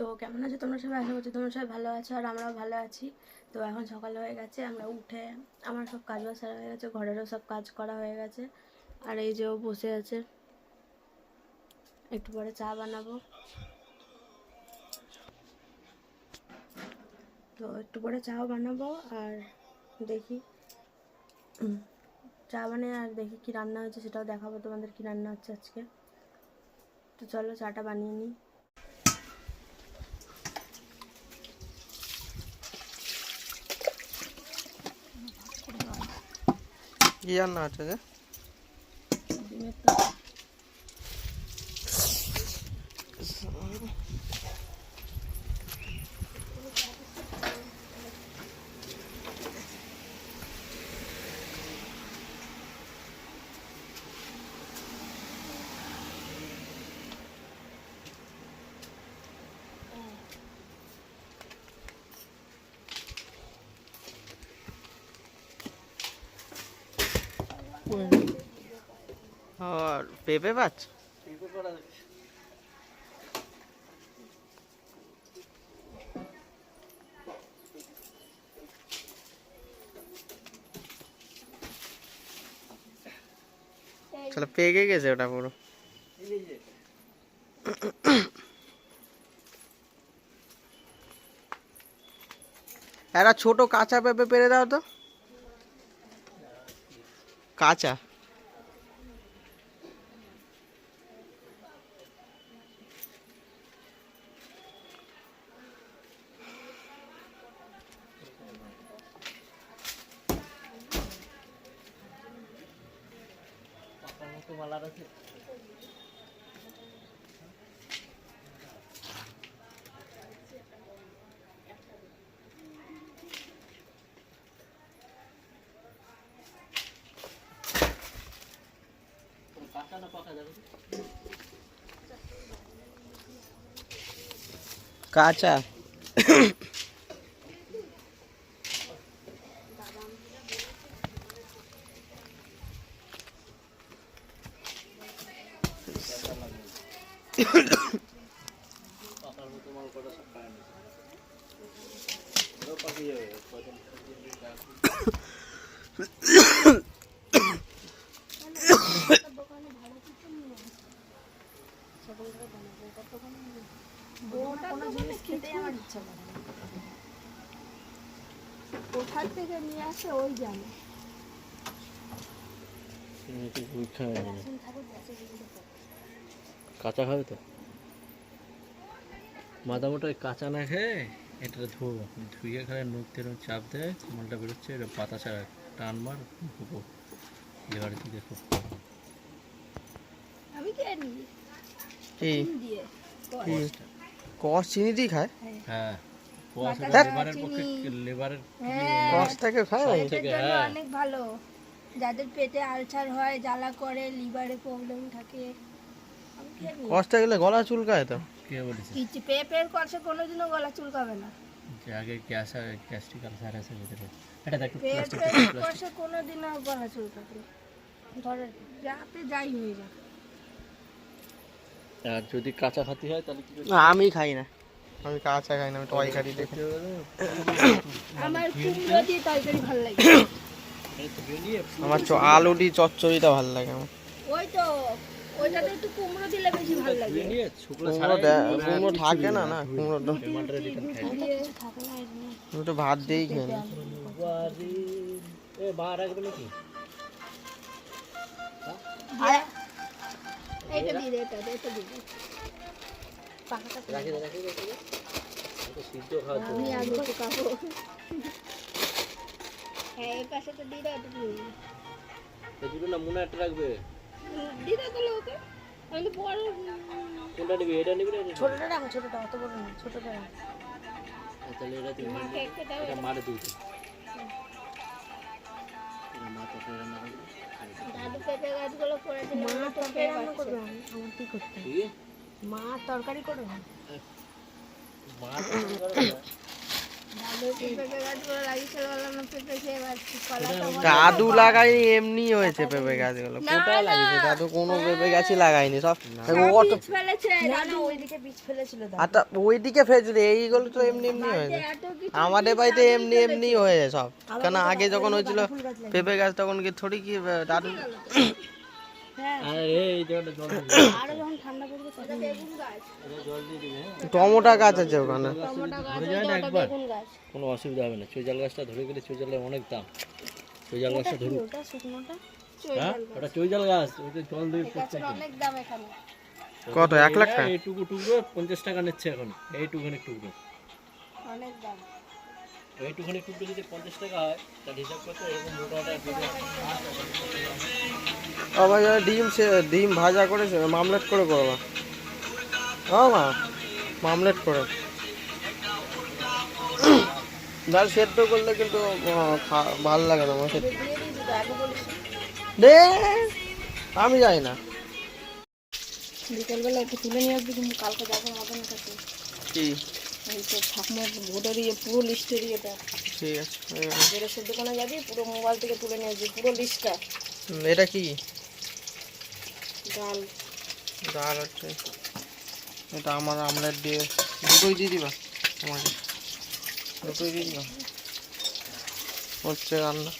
তো কেমন আছো? তোমরা সবাই আশা করছি তোমরা সবাই ভালো আছো আর আমরাও ভালো আছি। তো এখন সকাল হয়ে গেছে, আমরা উঠে আমার সব কাজ বাজ সারা হয়ে গেছে, ঘরেরও সব কাজ করা হয়ে গেছে। আর এই যে ও বসে আছে, একটু পরে চা বানাবো। তো একটু পরে চাও বানাবো আর দেখি চা বানিয়ে আর দেখি কি রান্না হয়েছে সেটাও দেখাবো তোমাদের কি রান্না হচ্ছে আজকে। তো চলো চাটা বানিয়ে নিই। কি রান্না আছে যে ডিমের তো আর পেঁপে পাচ্ছ চলো পেকে গেছে ওটা পুরো। একটা ছোট কাঁচা পেঁপে পেরে দাও তো। কাঁচা। কাঁচা কোনো জিনিস খেতেই আমার ইচ্ছা করে কোথার থেকে নিয়ে আসে ওই জানে। কাঁচা খাবে তো? মাথা মোটা কাঁচা না খেয়ে এটা ধো ধুয়ে খালে তেরো চাপ দেয় মালটা বেরোচ্ছে এটা পাতা ছাড়া টান মার লিভারে দিয়ে দেখো। আমি কি দিয়ে কি কষ। চিনি দিয়ে খায়? হ্যাঁ হ্যাঁ। থেকে খায়? পেটের থেকে, জন্য হ্যাঁ। অনেক ভালো। যাদের পেটে আলসার হয় জ্বালা করে লিভারে প্রবলেম থাকে। কষটা গেলে গলা চুলকায় তো। কে বলেছে? কিছু পেঁপের কষে কোনোদিনও গলা চুলকাবে না। যে আগে গ্যাস গ্যাস্ট্রিক আলসার আছে ভিতরে। এটা দেখো পেঁপের কষে কোনোদিনও গলা চুলকাবে ধরে যাতে যাই হয়ে যাক আর যদি কাঁচা খাতি হয় তাহলে কি না, আমি খাই না। আমি কাঁচা খাই না আমি তরকারি দেখে। আমার কুমড়ো দিয়ে তরকারি ভালো লাগে। আমার চ আলু দিয়ে চচ্চড়িটা ভালো লাগে আমার। ওই তো ওইটাতে একটু কুমড়ো দিলে বেশি ভালো লাগে। কুমড়ো থাকে না না কুমড়ো তো ভাত দিয়েই খাই না। বাড়ি এ রাখবে নাকি আর দিয়ে দে এটা দে, এটা দিয়ে দে। রাখি রাখি দে রাখি দে। এটা সিদ্ধ খাওয়া তো আমি খাব হ্যাঁ এই পাশে তো দিয়ে দাও এটা দিয়ে দে। এই দুটো না মনে একটা রাখবে? দিয়ে দাও তাহলে ওকে? আমি তো বড় কোনটা নিবি এটা নিবি না এটা? ছোটটা রাখো ছোটটা অত বড় না ছোটটা রাখো। তাহলে এটা তুই মাকে একটা দাও এটা মারে দিবি। এটা মা তোকে রান্না করবে। দাদু পেঁপে গাছগুলো করে দিলে মা তরকারি রান্না করবে আমার কি করতে মা তরকারি করবে? মা তো করবে। দাদু লাগাইনি এমনি হয়েছে পেঁপে গাছগুলো। কোথায় লাগিয়েছে দাদু কোনো পেঁপে গাছই লাগাইনি সব। আচ্ছা ওইদিকে ফেলছিল এইগুলো তো এমনি এমনি হয়েছে। আমাদের বাড়িতে এমনি এমনি হয়েছে সব। কেন আগে যখন হয়েছিল পেঁপে গাছ তখন কি থোড়ি কি দাদু টমেটো গাছ আছে ওখানে। টমেটো গাছ যায় একবার। কোনো অসুবিধা হবে না। চৈজাল গাছটা ধরে গেলে চৈজালের অনেক দাম। চৈজাল গাছটা ধরুক। ওটা হ্যাঁ? ওটা চৈজাল গাছ। ওইটা জল দিয়ে অনেক দাম এখানে। কত? এক লাখ টাকা? এইটুকু টুকরো পঞ্চাশ টাকা নিচ্ছে এখন। এইটুখানি টুকরো। অনেক দাম। এইটুখানি টুকরো যদি পঞ্চাশ টাকা হয় তার হিসাব করতে এরকম মোটাটা আবার ডিম সে ডিম ভাজা করে মামলেট করে করবা ও মা মামলেট করে। ডাল সেদ্ধ করলে কিন্তু ভালো লাগে না আমার বলিস। দে আমি যাই না। বিকেলবেলা একটু তুলে নিয়ে আসবি কিন্তু কালকে যাব মদনের কাছে কি? এই তো ঠাকুমার ইয়ে পুরো লিস্টের ইয়েটা ঠিক আছে জেরক্সের দোকানে যাবি পুরো মোবাইল থেকে তুলে নিয়ে আসবি পুরো লিস্টটা। এটা কি? ডাল। ডাল হচ্ছে এটা আমার আমলেট দিয়ে দুটোই দিয়ে দিবা? তোমাকে। দুটোই দিয়ে দিবা? হচ্ছে রান্না।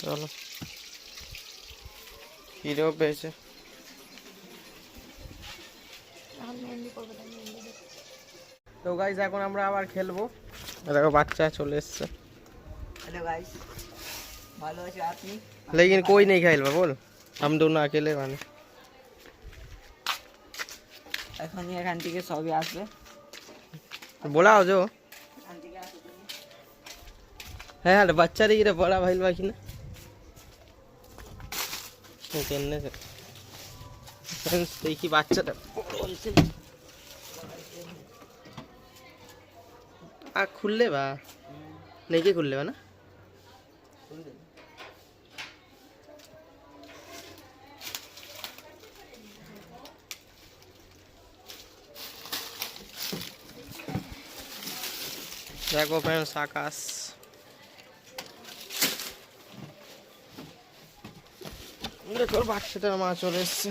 চলো। খিদেও পেয়েছে এখন মেহেন্দি করবে তাই মেহেন্দি দেবো। তো গাইজ এখন আমরা আবার খেলবো দেখো বাচ্চা চলে এসছে हेलो गाइस ভালো আছি আপনি लेकिन कोई नहीं खेल बोल हम दोनों अकेले वाले এখন এখান থেকে সবই আসবে बोला हो जो এখান থেকে আসবে তুমি। है यार बच्चा रही रे बड़ा भाई बाकी ना खेलने से फ्रेंड्स देखी বাচ্চাটা বা? নেই খুললে বা না? দেখো ফ্রেন্ডস আকাশ। দেখো বাচ্চাটার মা চলে এসছে।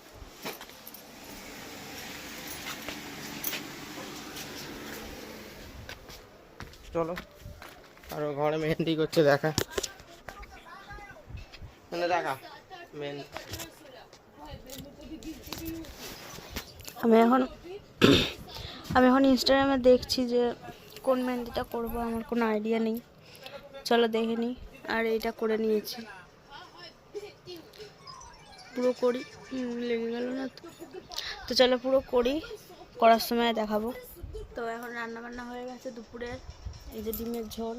চলো। আরও ঘরে মেহেন্দি করছে দেখা। মানে দেখা মেহেন্দি। আমি এখন আমি এখন ইনস্টাগ্রামে দেখছি যে কোন মেহেন্দিটা করব আমার কোনো আইডিয়া নেই। চলো দেখে নিই আর এইটা করে নিয়েছি। পুরো করি লেগে গেল না তো। তো চলো পুরো করি করার সময় দেখাবো। তো এখন রান্না বান্না হয়ে গেছে দুপুরের। এই যে ডিমের ঝোল,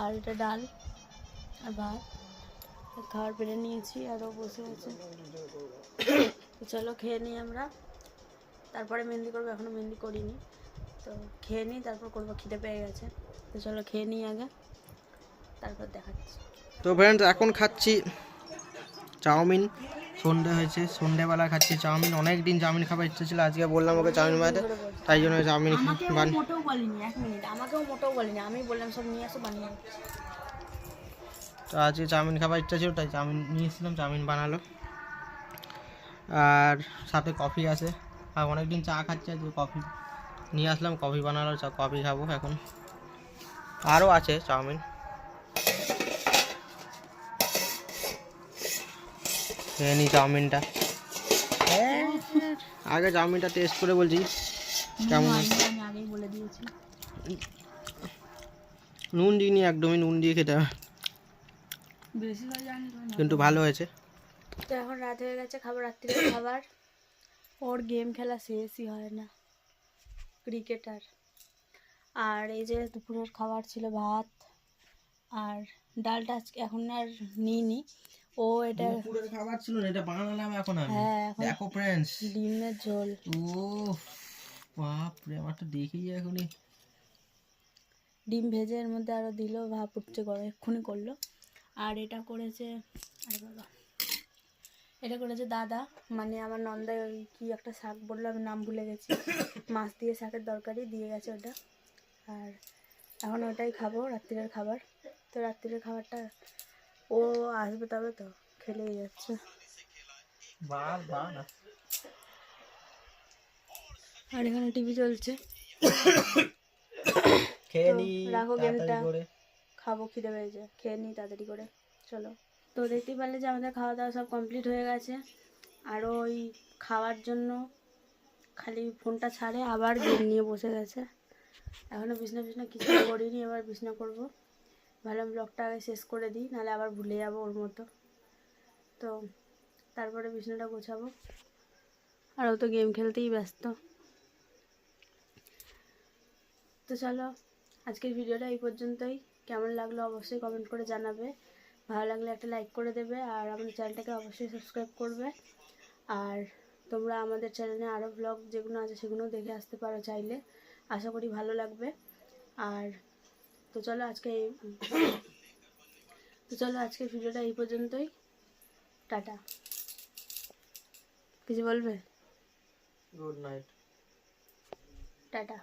আর এটা ডাল আর ভাত। খাবার পেরে নিয়েছি আরও বসে আছে। চলো খেয়ে নিই আমরা। তারপরে মেহেন্দি করব এখনও মেহেন্দি করিনি। তো খেয়ে নিই, তারপর করব, খিদে পেয়ে গেছে। তো চলো খেয়ে নিই আগে, তারপর দেখাচ্ছি। তো ফ্রেন্ডস এখন খাচ্ছি চাউমিন। সন্ধে হয়েছে সন্ধেবেলা খাচ্ছি চাউমিন। অনেক দিন চাউমিন খাবার ইচ্ছে ছিল আজকে বললাম ওকে চাউমিন বানাতে। তাই জন্য চাউমিন বান মোটেও বলিনি এক মিনিট। আমাকেও মোটেও বলিনি। আমি বললাম সব নিয়ে আসো বানিয়ে তো আজকে চাউমিন খাবার ইচ্ছা ছিল তাই চাউমিন নিয়ে এসেছিলাম চাউমিন বানালো। আর সাথে কফি আছে। আর অনেকদিন চা খাচ্ছি আজকে কফি নিয়ে আসলাম কফি বানালো চা কফি খাব এখন। আরও আছে চাউমিন। খেয়ে নি চাউমিনটা। আগে চাউমিনটা টেস্ট করে বলছি কেমন আমি আগেই বলে দিয়েছি। নুন দিইনি একদমই নুন দিয়ে খেতে হবে বেশি হয়ে কিন্তু ভালো হয়েছে। তো এখন রাত হয়ে গেছে খাবার রাত্রির খাবার। ওর গেম খেলা শেষই হয় না ক্রিকেটার। আর এই যে দুপুরের খাবার ছিল ভাত আর ডালটা এখন আর নিইনি। ও এটা দুপুরের খাবার ছিল না এটা বানালাম এখন আমি। হ্যাঁ দেখো ফ্রেন্ডস ডিমের ঝোল। ও বাপ রে আমার তো দেখেই এখনই। ডিম ভেজে এর মধ্যে আরও দিল ভাপ উঠছে করে এক্ষুনি করল। আর এটা করেছে আরে বাবা এটা করেছে দাদা মানে আমার নন্দায় ওই কি একটা শাক বলল আমি নাম ভুলে গেছি। মাছ দিয়ে শাকের দরকারি দিয়ে গেছে ওটা। আর এখন ওটাই খাব রাত্রিরের খাবার। তো রাত্রিরের খাবারটা ও আসবে তবে তো খেলেই যাচ্ছে। আর এখানে টিভি চলছে। খেয়ে রাখো গেমটা। খাব খিদে পেয়েছে। খেয়ে নিই তাড়াতাড়ি করে। চলো। তো দেখতেই পারলে যে আমাদের খাওয়া দাওয়া সব কমপ্লিট হয়ে গেছে। আরও ওই খাওয়ার জন্য খালি ফোনটা ছাড়ে আবার গেম নিয়ে বসে গেছে। এখনও বিছনা বিছনা কিছু করিনি এবার বিছনা করব। ভালো ব্লগটা আগে শেষ করে দিই, নাহলে আবার ভুলে যাব ওর মতো। তো তারপরে বিছানাটা গোছাবো। আর ও তো গেম খেলতেই ব্যস্ত। তো চলো, আজকের ভিডিওটা এই পর্যন্তই। কেমন লাগল অবশ্যই কমেন্ট করে জানাবে। ভালো লাগলে একটা লাইক করে দেবে, আর আমাদের চ্যানেলটাকে অবশ্যই সাবস্ক্রাইব করবে। আর তোমরা আমাদের চ্যানেলে আরও ব্লগ যেগুলো আছে সেগুলো দেখে আসতে পারো চাইলে। আশা করি ভালো লাগবে। আর তো চলো আজকে এই- তো চলো আজকের ভিডিওটা এই পর্যন্তই। টাটা। কিছু বলবে? Good night tata.